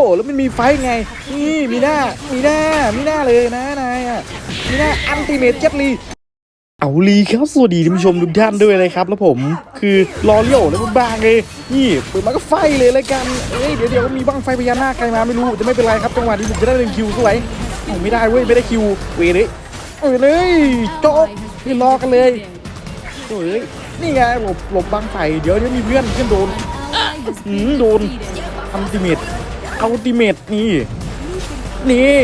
โอ้แล้วมันมีไฟไง นี่มีหน้า มีหน้า มีหน้าเลยนะนายอะมีหน้าอันติเมทเจ็ตลีเอาลีครับสวัสดีท่านผู้ชมทุกท่านด้วยเลยครับ แล้วผมคือลอเลี้ยวแล้วมันบางเลยนี่เปิดมาก็ไฟเลยเลยกันเอ้ยเดี๋ยวเดี๋ยวมีบ้างไฟพญานาคใครมาไม่รู้แต่ไม่เป็นไรครับจังหวะนี้ผมจะได้เป็นคิวสวยโอ้ไม่ได้เว้ยไม่ได้คิวเวเลยเออเลยโจ๊กนี่รอกันเลยโอ้ยนี่ไงหลบหลบบังไฟเดี๋ยวเดี๋ยวมีเพื่อนเพื่อนโดนหืมโดนอัลติเมท อัลติเมทนี่ นี่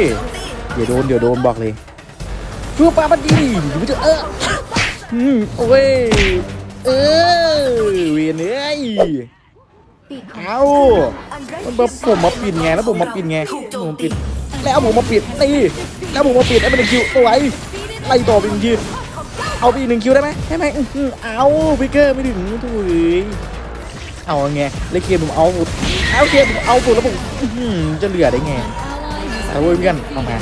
เดี๋ยวโดนเดี๋ยวโดนบอกเลยเพื่อปาบันดีเดี๋ยวมันจะเอออืมโอ้ยเออเวียนเอ้ยเอามันแบบผมมาปิดไงแล้วผมมาปิดไงผมปิดแล้วผมมาปิดนี่แล้วผมมาปิดไอ้เป็นหนึ่งคิวตัวไว้ไล่ต่อเป็นหนึ่งคิวเอาไปอีกหนึ่งคิวได้ไหมได้ไหมอื้อหือเอาพิกเกอร์ไม่ถึงถุย เอาไงเล่นเกมผมเอาหมดเอาเกมผมเอาหมดแล้วผมอื้อหือจะเหลือได้ไงเอาเว้ยเพื่อนเอามา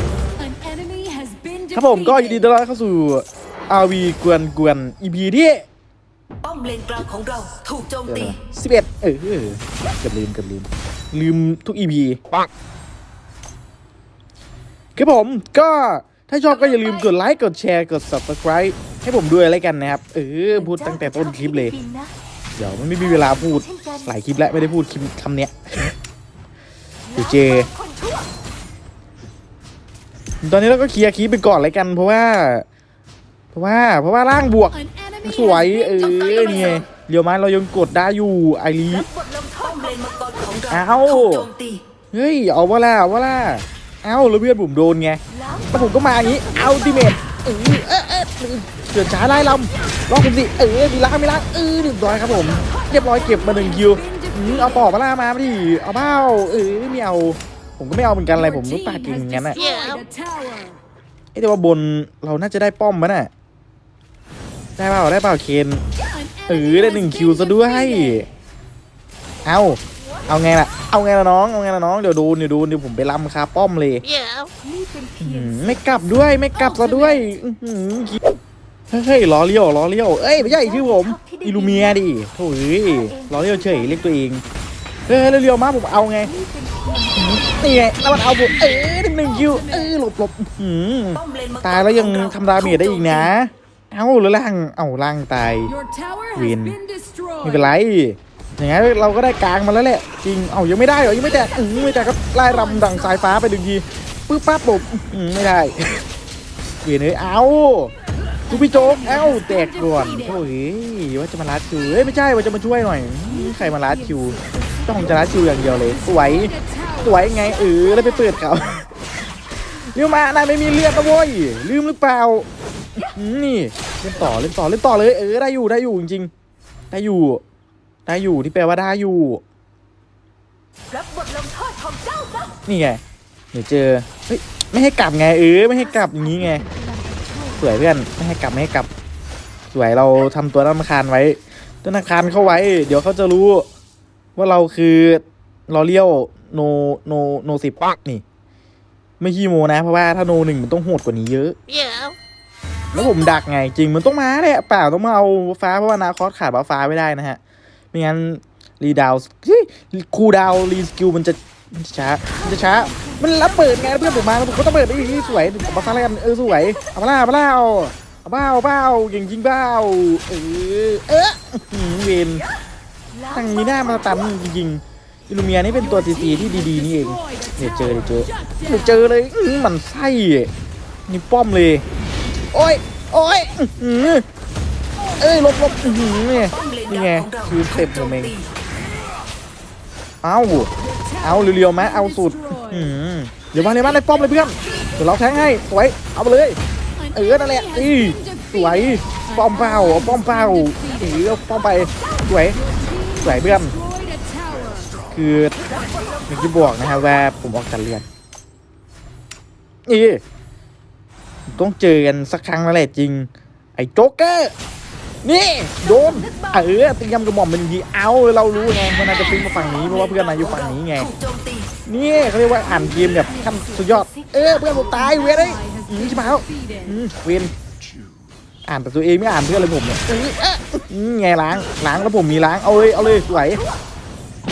ครับผมก็ยินดีต้อนรับเข้าสู่ RV กวนกวน EP ที่ป้อมเลนกลางของเราถูกโจมเดี๋ยวตีนะสิบเอ็ดเออเกือบลืมเกือบลืม ลืมทุก EP ปังครับผมก็ถ้าชอบก็อย่าลืมกดไลค์กดแชร์กด subscribe ให้ผมด้วยแล้วกันนะครับ เออ พูดตั้งแต่ต้นคลิปเลย เดี๋ยวมันไม่มีเวลาพูดหลายคลิปแล้วไม่ได้พูดคลิปคำเนี้ยเดี๋ยวเจ ตอนนี้เราก็เคลียร์คลิปไปก่อนเลยกันเพราะว่า เพราะว่า เพราะว่าร่างบวก สวยเออนี่ไงเดี๋ยวมาเรายังกดได้อยู่ไอรีป้อมเลนมังกรของเราอ้าวถูกโจมตีเฮ้ยเอาว่าล่ะเอาว่าล่ะเอ้าแล้วเพื่อนผมโดนไงแล้วผมก็มาอย่างนี้เอาติเมทเออเออ เออเกิดช้าไล่ลำรอผมสิเออมีล้างมีล้างเออเรียบร้อยครับผม เรียบร้อยเก็บมาหนึ่งคิวอืมเอาต่อมาล่ามาดิเอาเบ้าเออไม่เอาผมก็ไม่เอาเหมือนกันอะไรผมก็ปากเก่งอย่างนั้นอะเอ้ยแต่ว่าบนเราน่าจะได้ป้อมมั้ยน่ะได้เปล่าได้เปล่าเคนเออได้หนึ่งคิวซะด้วยเอาเอาไงล่ะ เอาไงล่ะน้อง เอาไงล่ะน้อง เดี๋ยวดูเดี๋ยวดูเดี๋ยวผมไปล้ำคาป้อมเลยอื้อหือไม่กลับด้วย ไม่กลับซะด้วยอื้อหือ เฮ้ยล้อเลี้ยวล้อเลี้ยวเอ้ยไม่ใช่ชื่อผมอิลูเมียดิโถ่เอ้ยล้อเลี้ยวเฉยเรียกตัวเองเฮ้ยเรียวๆมาผมเอาไงนี่ไงแล้วมันเอาผมเออหนึ่งคิวเออหลบหลบอื้อหือป้อมเลนมังกรตายแล้วยังของเรทำดาเมจได้อีกนะ เอ้าแล้วล่างเอ้าล่างตายวินไม่เป็นไรอย่างงั้นเราก็ได้กลางมาแล้วแหละจริงเอ้ายังไม่ได้เหรอยังไม่แตกอือไม่แตกก็ไล่รำดังสายฟ้าไปหนึ่งทีปึ๊บปั๊บปุ๊บอือไม่ได้เวียนเลยเอ้า ดูพี่โจ๊กเอ้าแตกก่อนโอ้ยว่าจะมาลัดคิวเอ้ยไม่ใช่ว่าจะมาช่วยหน่อยใครมาลัดคิวต้องจะลัดคิวอย่างเดียวเลยสวยสวยไงเออแล้วไปเปิดเขาเร็วมานายไม่มีเลือดนะโว้ยลืมหรือเปล่านี่เล่นต่อเล่นต่อเล่นต่อเลยเออได้อยู่ได้อยู่จริงๆได้อยู่ ได้อยู่ที่แปลว่าได้อยู่รับบทลงโทษของเจ้านี่ไงเดี๋ยวเจอเฮ้ยไม่ให้กลับไงเออไม่ให้กลับอย่างนี้ไง วยเพื่อนไม่ให้กลับไม่ให้กลับ สวยเราทำตัวธนาคารไว้ธนาคารเข้าไว้ เดี๋ยวเขาจะรู้ ว่าเราคือเราเลี้ยวโนโนโนสิบปักนี่ ไม่ขี้โมนะ เพราะว่าถ้าโนหนึ่งมันต้องโหดกว่านี้เยอะแล้วผมดักไงจริงมันต้องมาแหละเปล่าต้องมาเอาฟ้าเพราะว่านาคอสขาดบัฟฟ้าไม่ได้นะฮะไม่งั้นรีดาวคูดาวรีสกิลมันจะมันจะช้ามันจะช้า มันรับเปิดไงเพื่อนผมมาแล้วผมก็ต้องเปิดได้ที่สวยบัฟฟ้าแล้วกันเออสวยเอามาล่าเอามาล่าเอาเอาบ้าเอาบ้าเก่งจริงเบ้าเออเอออื้อหือเวนตั้งมีหน้ามาตันจริงๆอิลูเมียนี่เป็นตัวซีซีที่ดีๆนี่เองเดี๋ยวเจอเดี๋ยวเจอเดี๋ยวเจอเลยมันไส้นี่ป้อมเลยโอ้ยโอ้ยเอ้ยลบลบอื้อหือนี่ป้อมเลนกนี่ลางไงคือเต็ปถูผมเองเอาเอาเรียวๆไหมเอาสุด อืมเดี๋ยวมาเลยมาในป้อมเลยเพื่อนเดี๋ยวเราแทงให้สวยเอาไปเลยเออนั่นแหละอีสวยป้อมเป้าเอาป้อมเป้าเออเอาป้อมไปสวยสวยเพื่อนคือเมื่อกี้บอกนะครับว่าผมออกจากเรียนนี่ต้องเจอกันสักครั้งแล้วแหละจริง ไอ้โจ๊กเกอร์นี่โดนเออตียำกระหม่อมเป็นทีเอาเรารู้ไงมันน่าจะฟิกมาฝั่งนี้เพราะว่าเพื่อนนายอยู่ฝั่งนี้ไง นี่เขาเรียกว่าอ่านเกมแบบขั้นสุดยอด เออเพื่อนผมตายเวยเลยอืมใช่ไหมครับอืมเวนอ่านแต่ตัวเองไม่อ่านเพื่อนเลยผมเนี่ยเออเอออืมไงล้างล้างแล้วผมมีล้างเอาเลยเอาเลยสวย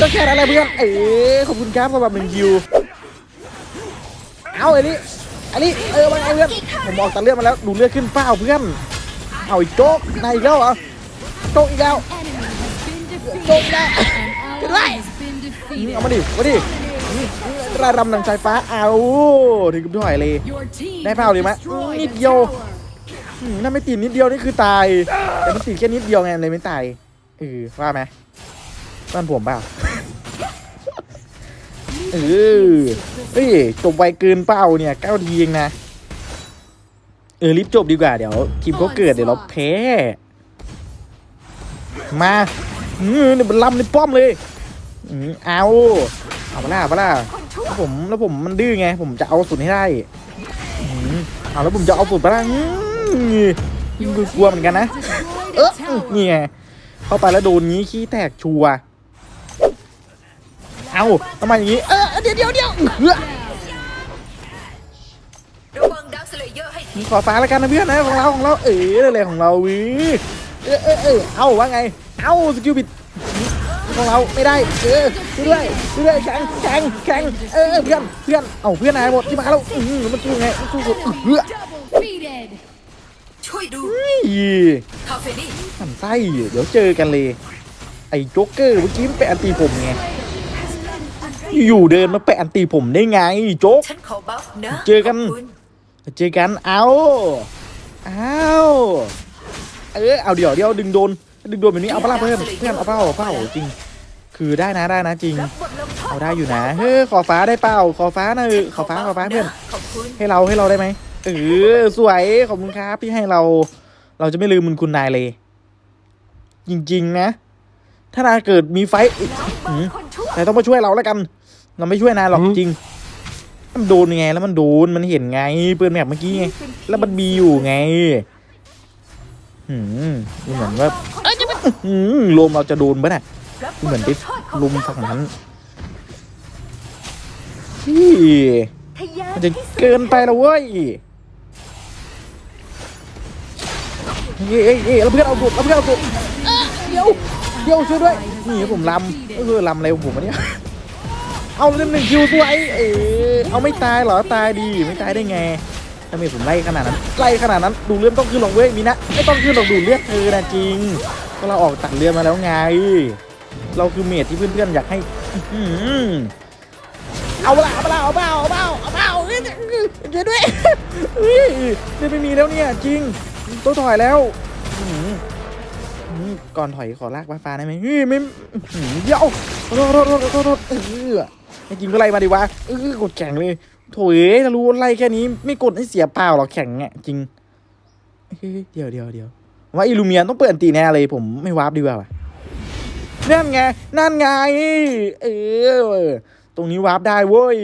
ก็แค่นั้นแหละเพื่อนเออขอบคุณครับสำหรับหนึ่งคิวเอาไอ้นี่ไอ้นี่เออมาไงเพื่อนผมออกตัดเลือดมาแล้วดูเลือดขึ้นเปล่าเพื่อนเอาอีกโจ๊กนายอีกแล้วเหรอโจ๊กอีกแล้วโจ๊กอีกแล้วขึ้นไว้เอามาดิมาดิ ระรำหนังใจฟ้าเอาถึงกับถอยเลย ได้เปล่าดีไหมนิดเดียวอืมถ้าไม่ติดนิดเดียวนี่คือตาย แต่มันติดแค่นิดเดียวไงเลยไม่ตายเออว่าไหมบ้านผมเปล่าเออเฮ้ยจบไวเกินเปล่าเนี่ยเก้าทีเองนะ เออรีบจบดีกว่าเดี๋ยวทีมเขาเกิดเดี๋ยวเราแพ้ มาอืมเดี๋ยวมันลำในป้อมเลยอืมเอา เอาปะล่ะเอาปะล่ะแล้วผมแล้วผมมันดื้อไง ผมจะเอาสุดให้ได้อืมเอาแล้วผมจะเอาสุดปะล่ะอืมกลัวเหมือนกันนะ เออนี่ไงเข้าไปแล้วโดนงี้ขี้แตกชัวเอาทำไมอย่างงี้ เออเดี๋ยวเดี๋ยวเดี๋ยวเฮ้ยขอฟ้าแล้วกันนะเพื่อนนะของเราของเราเอออะไรของเราวิเออเออเออเอาว่าไง เอาสกิลบิด ของเราไม่ได้เออเรื่อยเรื่อยแข่งแข่งแข่งเออเพื่อนเพื่อนเอาเพื่อนนายหมดที่มาแล้วอือมันสู้ไงมันสู้สุดเฮ้ยช่วยดูอีคาเฟนี่หันไส้เดี๋ยวเจอกันเลย ไอ้โจ๊กเกอร์เมื่อกี้มันไปอันตีผมไงอยู่เดินมาไปอันตีผมได้ไงโจ๊กฉันขอบัฟนะเจอกันขบคุณเจอกันเอาเอาเออเอาเดี๋ยวเดี๋ยวดึงโดน ดึงโดนแบบนี้เอาเปล่าเพื่อนเพื่อนเอาเปล่าเอาเปล่าจริง คือได้นะได้นะจริงรับบทลงโทษเอาได้อยู่นะเฮ้ยขอฟ้าได้เปล่า ขอฟ้าหน่อยขอฟ้าขอฟ้าเพื่อนขอบคุณให้เราให้เราได้ไหมเออสวยขอบคุณครับที่ให้เรา เราจะไม่ลืมมุนคุณนายเลย จริง ๆ นะ ถ้านายเกิดมีไฟท์อีกหืมคนชั่วนายต้องมาช่วยเราแล้วกัน เราไม่ช่วยนายหรอกจริงมันโดนยังไง แล้วมันโดนมันเห็นไงเปืนแบบเมื่อกี้ไงแล้วมันมีอยู่ไงหืมดูเหมือนว่า เอ้ยจะมันหืมลมเราจะโดนปะน่ะเหมือนทษของลุมฝั่งนั้นพี่มันจะเกินไปแล้วเว้ยเอ้ยเอ้ยเยแล้วเพื่อนเอาสุดแล้วเพื่อนเอาสุดเดี๋ยวเดี๋ยวช่วยด้วยนี่ผมลำก็คือลำอะไรของผมวะเนี่ยเอาเล่นหนึ่งคิวสวยเออเอาไม่ตายเหรอตายดีไม่ตายได้ไงทำไมผมไล่ขนาดนั้นไล่ขนาดนั้นดูเลือดต้องขึ้นหรอกเว้ยมีนะไม่ต้องขึ้นหรอกดูเลือดเธอนะจริง ก็เราออกตัดเลือมาแล้วไง เราคือเมดที่เพื่อนๆอยากให้อเอาเปล่าเอาเปล่าเอาเปล่าเอาเปล่าเอาเปล่าเอ้ยวด้วยเฮ้ยเดไม่มีแล้วเนี่ยจริงตัวถอยแล้วก่อนถอยขอลากฟ้าได้ไหมไม่เดี๋ยวโทษโทษโทษโทษโทษเออไม่จริงก็ไล่มาดิวะเออกดแข่งเลยโถยถ้ารู้ไล่แค่นี้ ไม่กดให้เสียเปล่าหรอกแข่งอะจริงเดี๋ยวเดี๋ยวเดี๋ยว ว่าอิลูเมียนต้องเปิดอันตีแน่เลยผมไม่วาร์ปดีกว่านั่นไง นั่นไง เออ ตรงนี้วาร์ปได้เว้ย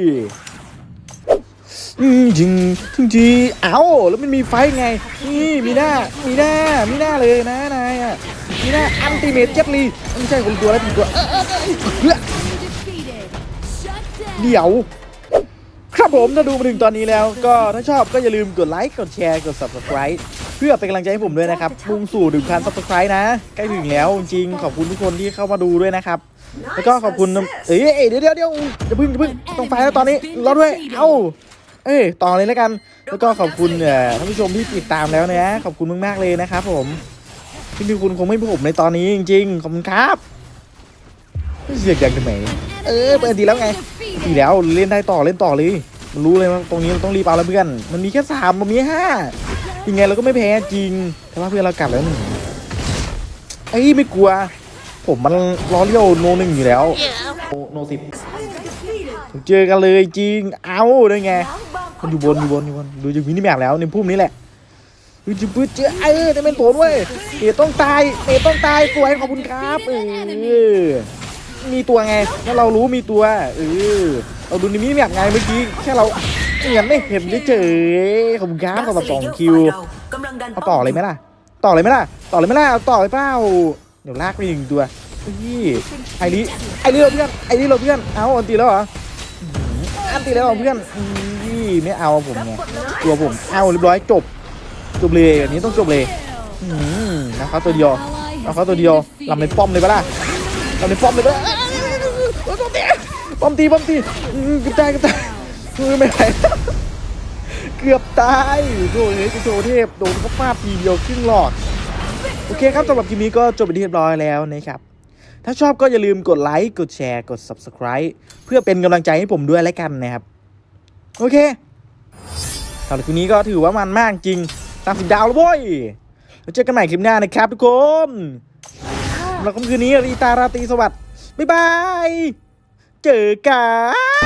จริงจริงจริงเอ้าแล้วมันมีไฟไง นี่มีหน้า มีหน้า มีหน้าเลยนะนายอะมีหน้าอันติเมทเจ็ตลีไม่ใช่คนตัวแล้วเป็นตัวเออเออเออเออเดี๋ยวครับผมถ้าดูมาถึงตอนนี้แล้ว ก็ถ้าชอบก็อย่าลืมกดไลค์ กดแชร์ กด subscribe เพื่อเป็นกำลังใจให้ผมด้วยนะครับมุ่งสู่ถึงพัน subscribe นะ ใกล้ถึงแล้วจริงๆขอบคุณทุกคนที่เข้ามาดูด้วยนะครับ แล้วก็ขอบคุณน้ำเอ้ยเอ้ยเดี๋ยวเดี๋ยวเดี๋ยวอย่าเพึ่งอย่าเพึ่งต้องไฟแล้วตอนนี้รอด้วยเอ้าเอ้ยต่อเลยแล้วกัน แล้วก็ขอบคุณเอ่อท่านผู้ชมที่ติดตามแล้วนะขอบคุณมากๆเลยนะครับผมที่มีคุณคงไม่มีผมในตอนนี้จริงๆขอบคุณครับเสียงดังทำไมเออเปิดดีแล้วไงดีแล้วเล่นได้ต่อเล่นต่อเลยมันรู้เลยว่าตรงนี้เราต้องรีบเอาแล้วเพื่อนมันมีแค่สามมันมีห้า ยังไงเราก็ไม่แพ้จริง แต่ว่าเพื่อนเรากลับแล้วหนึ่งเอ้ยไม่กลัว ผมมันล้อเลี้ยวโนหนึ่งอยู่แล้ว โนสิบเจอกันเลยจริง เอาได้ไง มันอยู่บนอยู่บนอยู่บนดูจากมินิแมปแล้วในพุ่มนี้แหละดูจิปื้ดเจอเออจะเป็นผลเว้ยเอต้องตายเอต้องตายสวยขอบคุณครับเออมีตัวไงถ้าเรารู้มีตัวเออ เราดูในมินิแมปไงเมื่อกี้แค่เราเหมือนไม่เห็นได้เจอขอบคุณครับสำหรับสองคิวกำลังดันเอาต่อเลยไหมล่ะ ต่อเลยไหมล่ะ ต่อเลยไหมล่ะเอาต่อเลยเปล่าเดี๋ยวลากไปหนึ่งตัวนี่ไอ้นี่ไอ้นี่เราเพื่อนไอ้นี่เราเพื่อนเอาอันตีแล้วเหรออื้อหืออันตีแล้วเหรอเพื่อนนี่ไม่เอาผมไงตัวผมเอาเรียบร้อยจบจบเลยอันนี้ต้องจบเลยอืมนะครับตัวเดียวเอาเขาตัวเดียวลำในป้อมเลยปะล่ะลำในป้อมเลยปะล่ะ ป้อมตีป้อมตีเกือบตายเกือบตายมือไม่ไหวเกือบตายโถ่เฮ้ยโจเทพโดนเขาฟาดทีเดียวครึ่งหลอด โอเคครับสำหรับคลิปนี้ก็จบไปที่เรียบร้อยแล้วนะครับถ้าชอบก็อย่าลืมกดไลค์กดแชร์กด Subscribe เพื่อเป็นกำลังใจให้ผมด้วยแล้วกันนะครับ โอเคสำหรับคลิปนี้ก็ถือว่ามันมากจริงตามสิบดาวแล้วโว้ยแล้วเจอกันใหม่คลิปหน้านะครับทุกคนสำหรับค่ำคืนนี้รีตาราตรีสวัสดิ์บ๊ายบาย เจอกัน